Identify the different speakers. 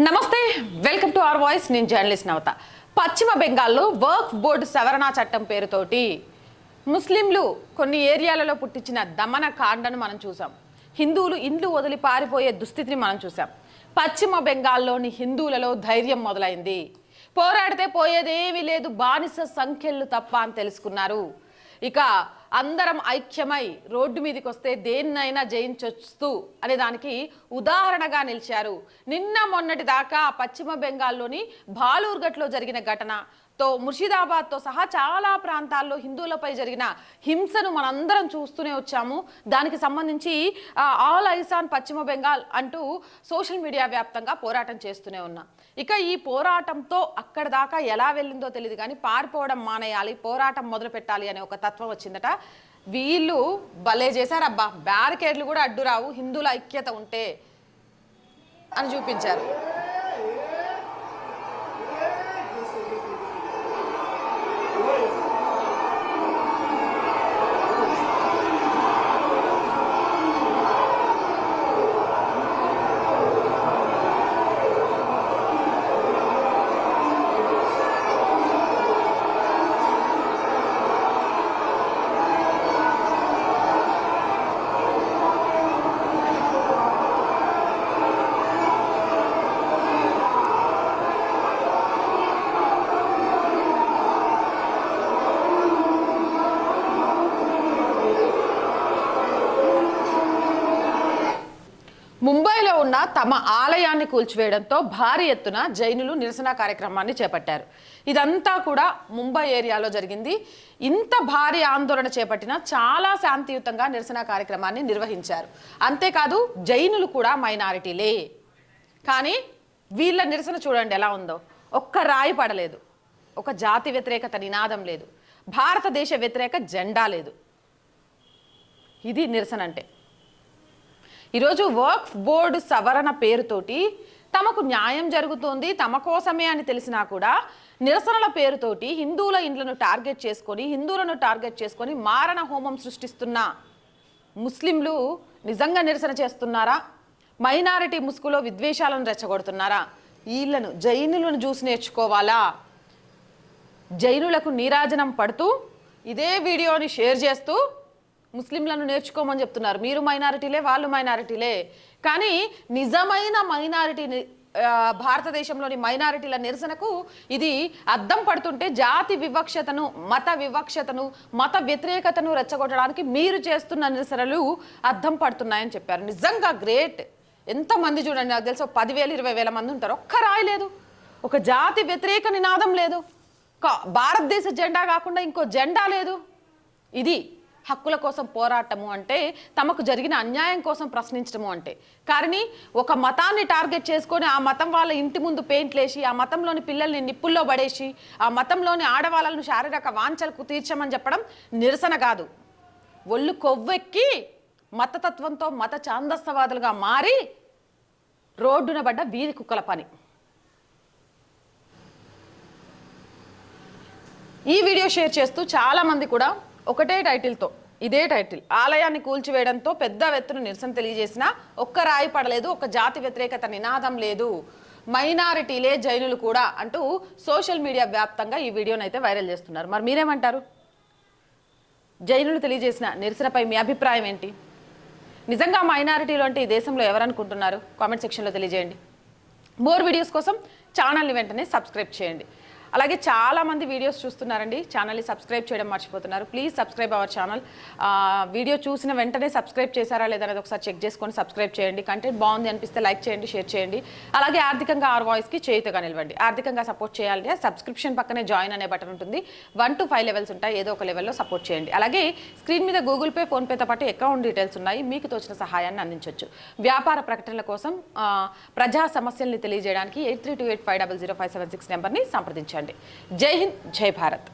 Speaker 1: నమస్తే welcome to our voice. నేను journalist Navatha. పశ్చిమ బెంగాల్లో వర్క్ బోర్డు సవరణ చట్టం పేరుతోటి ముస్లింలు కొన్ని ఏరియాలలో పుట్టించిన దమన కాండను మనం చూసాం. హిందువులు ఇండ్లు వదిలి పారిపోయే దుస్థితిని మనం చూసాం. పశ్చిమ బెంగాల్లోని హిందువులలో ధైర్యం మొదలైంది. పోరాడితే పోయేదేమీ లేదు బానిస సంఖ్యలు తప్ప అని తెలుసుకున్నారు. ఇక అందరం ఐక్యమై రోడ్డు మీదకి వస్తే దేన్నైనా జయించొచ్చు అనే దానికి ఉదాహరణగా నిలిచారు. నిన్న మొన్నటి దాకా పశ్చిమ బెంగాల్లోని బాలూర్గట్లో జరిగిన ఘటన తో ముర్షిదాబాద్తో సహా చాలా ప్రాంతాల్లో హిందువులపై జరిగిన హింసను మనందరం చూస్తూనే వచ్చాము. దానికి సంబంధించి ఆల్ ఐసాన్ పశ్చిమ బెంగాల్ అంటూ సోషల్ మీడియా వ్యాప్తంగా పోరాటం చేస్తూనే ఉన్నాం. ఇక ఈ పోరాటంతో అక్కడ దాకా ఎలా వెళ్ళిందో తెలియదు కానీ పారిపోవడం మానేయాలి పోరాటం మొదలు పెట్టాలి అనే ఒక తత్వం వచ్చిందట. వీళ్ళు భలే చేశారబ్బా. బ్యారికేడ్లు కూడా అడ్డురావు. హిందువుల ఐక్యత ఉంటే అని చూపించారు. తమ ఆలయాన్ని కూల్చివేయడంతో భారీ ఎత్తున జైనులు నిరసన కార్యక్రమాన్ని చేపట్టారు. ఇదంతా కూడా ముంబై ఏరియాలో జరిగింది. ఇంత భారీ ఆందోళన చేపట్టిన చాలా శాంతియుతంగా నిరసన కార్యక్రమాన్ని నిర్వహించారు. అంతేకాదు జైనులు కూడా మైనారిటీలే. కానీ వీళ్ళ నిరసన చూడండి ఎలా ఉందో. ఒక్క రాయి పడలేదు. ఒక జాతి వ్యతిరేకత నినాదం లేదు. భారతదేశ వ్యతిరేక జెండా లేదు. ఇది నిరసన అంటే. ఈరోజు వర్క్ బోర్డు సవరణ పేరుతోటి తమకు న్యాయం జరుగుతోంది తమ కోసమే అని తెలిసినా కూడా నిరసనల పేరుతోటి హిందువుల ఇండ్లను టార్గెట్ చేసుకొని హిందువులను టార్గెట్ చేసుకొని మారణ హోమం సృష్టిస్తున్న ముస్లింలు నిజంగా నిరసన చేస్తున్నారా? మైనారిటీ ముసుగులో విద్వేషాలను రెచ్చగొడుతున్నారా? వీళ్ళను జైనులను చూసి నేర్చుకోవాలా? జైనులకు నీరాజనం పడుతూ ఇదే వీడియోని షేర్ చేస్తూ ముస్లింలను నేర్చుకోమని చెప్తున్నారు. మీరు మైనారిటీలే వాళ్ళు మైనారిటీలే. కానీ నిజమైన మైనారిటీ భారతదేశంలోని మైనారిటీల నిరసనకు ఇది అద్దం పడుతుంటే జాతి వివక్షతను మత వివక్షతను మత వ్యతిరేకతను రెచ్చగొట్టడానికి మీరు చేస్తున్న నిరసనలు అద్దం పడుతున్నాయని చెప్పారు. నిజంగా గ్రేట్. ఎంతమంది చూడండి నాకు తెలుసు ఒక పదివేలు ఇరవై వేల మంది ఉంటారు. ఒక్క రాయలేదు ఒక జాతి వ్యతిరేక నినాదం లేదు. భారతదేశ జెండా కాకుండా ఇంకో జెండా లేదు. ఇది హక్కుల కోసం పోరాటము అంటే తమకు జరిగిన అన్యాయం కోసం ప్రశ్నించడము అంటే. కానీ ఒక మతాన్ని టార్గెట్ చేసుకొని ఆ మతం వాళ్ళ ఇంటి ముందు పెయింట్లు వేసి ఆ మతంలోని పిల్లల్ని నిప్పుల్లో పడేసి ఆ మతంలోని ఆడవాళ్ళను శారీరక వాంఛలకు తీర్చమని చెప్పడం నిరసన కాదు. ఒళ్ళు కొవ్వెక్కి మతతత్వంతో మత ఛాందస్తవాదులుగా మారి రోడ్డున పడ్డ వీధి కుక్కల పని. ఈ వీడియో షేర్ చేస్తూ చాలామంది కూడా ఒకటే టైటిల్తో ఇదే టైటిల్. ఆలయాన్ని కూల్చివేయడంతో పెద్ద ఎత్తున నిరసన తెలియజేసిన ఒక్క రాయి పడలేదు ఒక జాతి వ్యతిరేకత నినాదం లేదు. మైనారిటీలే జైనులు కూడా అంటూ సోషల్ మీడియా వ్యాప్తంగా ఈ వీడియోని అయితే వైరల్ చేస్తున్నారు. మరి మీరేమంటారు? జైనులు తెలియజేసిన నిరసనపై మీ అభిప్రాయం ఏంటి? నిజంగా మైనారిటీలు అంటే ఈ దేశంలో ఎవరనుకుంటున్నారు? కామెంట్ సెక్షన్లో తెలియజేయండి. మోర్ వీడియోస్ కోసం ఛానల్ని వెంటనే సబ్స్క్రైబ్ చేయండి. అలాగే చాలామంది వీడియోస్ చూస్తున్నారండి. ఛానల్ని సబ్స్క్రైబ్ చేయడం మర్చిపోతున్నారు. Please subscribe our channel. Video చూసిన వెంటనే సబ్స్క్రైబ్ చేశారా లేదనేది ఒకసారి చెక్ చేసుకొని సబ్స్క్రైబ్ చేయండి. కంటెంట్ బాగుంది అనిపిస్తే లైక్ చేయండి షేర్ చేయండి. అలాగే ఆర్థికంగా ఆర్ వాయిస్కి చేయుతగా నిలవండి. ఆర్థికంగా సపోర్ట్ చేయాలంటే సబ్స్క్రిప్షన్ పక్కనే జాయిన్ అనే బటన్ ఉంటుంది. వన్ టు ఫైవ్ లెవెల్స్ ఉంటాయి. ఏదో ఒక లెవెల్లో సపోర్ట్ చేయండి. అలాగే స్క్రీన్ మీద గూగుల్ పే ఫోన్పేతో పాటు అకౌంట్ డీటెయిల్స్ ఉన్నాయి. మీకు తోచిన సహాయాన్ని అందించవచ్చు వ్యాపార ప్రకటనల కోసం ప్రజా సమస్యల్ని తెలియజేయడానికి eight three two eight five double zero five seven six నెంబర్ని సంప్రదించండి జై హింద్ జై భారత్.